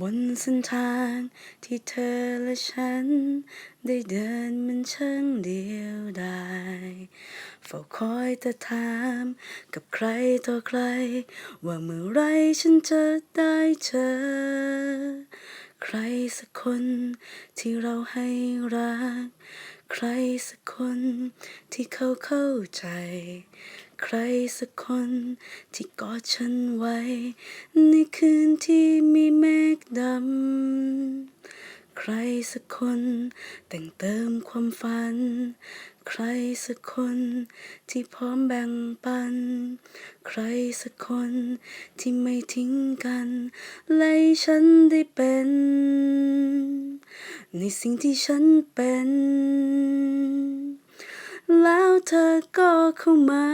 บนเส้นทางที่เธอและฉัน ได้เดินมันช่างเดียวดายเฝ้าคอยแต่ถามกับใครต่อใคร ว่าเมื่อไรฉันจะได้เจอ ใครสักคนที่เราให้รัก ใครสักคนที่เขาเข้าใจ ใครสักคนที่กอดฉันไว้ ในคืนที่มีเมฆดำ ใครสักคนแต่งเติมความฝัน ใครสักคนที่พร้อมแบ่งปัน ใครสักคนที่ไม่ทิ้งกันและให้ฉันได้เป็น ในสิ่งที่ฉันเป็น แล้วเธอก็เข้ามา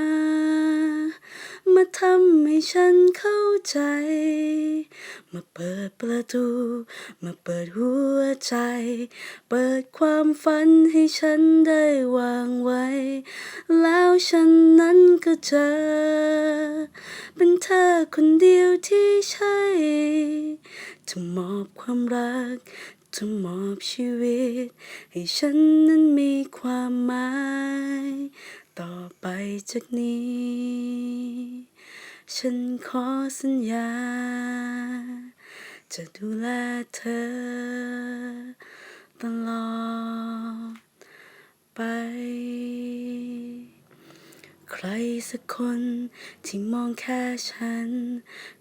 มาทำให้ฉันเข้าใจ มาเปิดประตู มาเปิดหัวใจ เปิดความฝันให้ฉันได้วางไว้ แล้วฉันนั้นก็เจอ เป็นเธอคนเดียวที่ใช่จะมอบความรัก จะมอบชีวิต ให้ฉันนั้นมีความหมาย ต่อไปจากนี้ ฉันขอสัญญา จะดูแลเธอ ตลอดไป ใครสักคนที่มองแค่ฉัน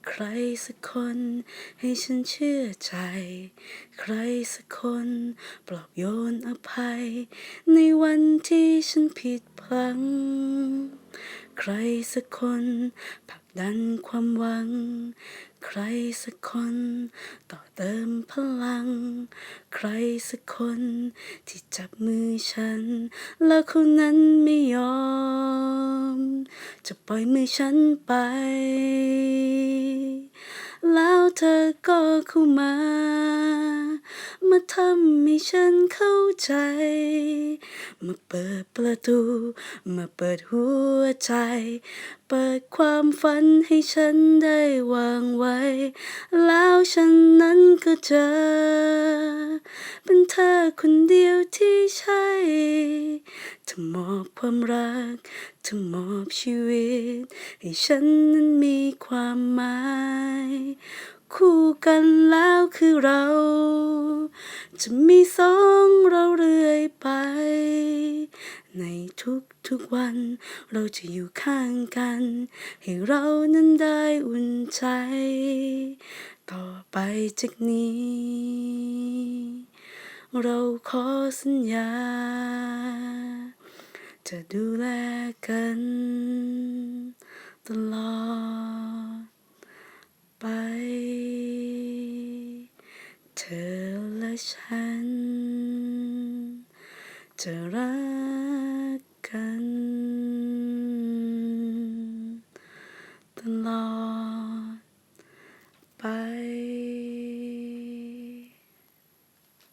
ใครสักคนให้ฉันเชื่อใจ ใครสักคนปลอบโยนอภัย ในวันที่ฉันผิดพลั้ง ใครสักคนผลักดันความหวัง ใครสักคนต่อเติมพลัง ใครสักคนที่จับมือฉัน แล้วคนนั้นไม่ยอม จะปล่อยมือฉันไป แล้วเธอก็เข้ามา มาทำให้ฉันเข้าใจ มาเปิดประตู มาเปิดหัวใจ เปิดความฝันให้ฉันได้วางไว้ แล้วฉันนั้นก็เจอ เป็นเธอคนเดียวที่ใช่จะมอบความรักจะมอบชีวิต ให้ฉันนั้นมีความหมาย คู่กันแล้วคือเรา จะมีสองเราเรื่อยไป ในทุกทุกๆวันเราจะอยู่ข้างกัน ให้เรานั้นได้อุ่นใจ ต่อไปจากนี้ เราขอสัญญา จะดูแลกัน ตลอดไป ฉัน จะรักกัน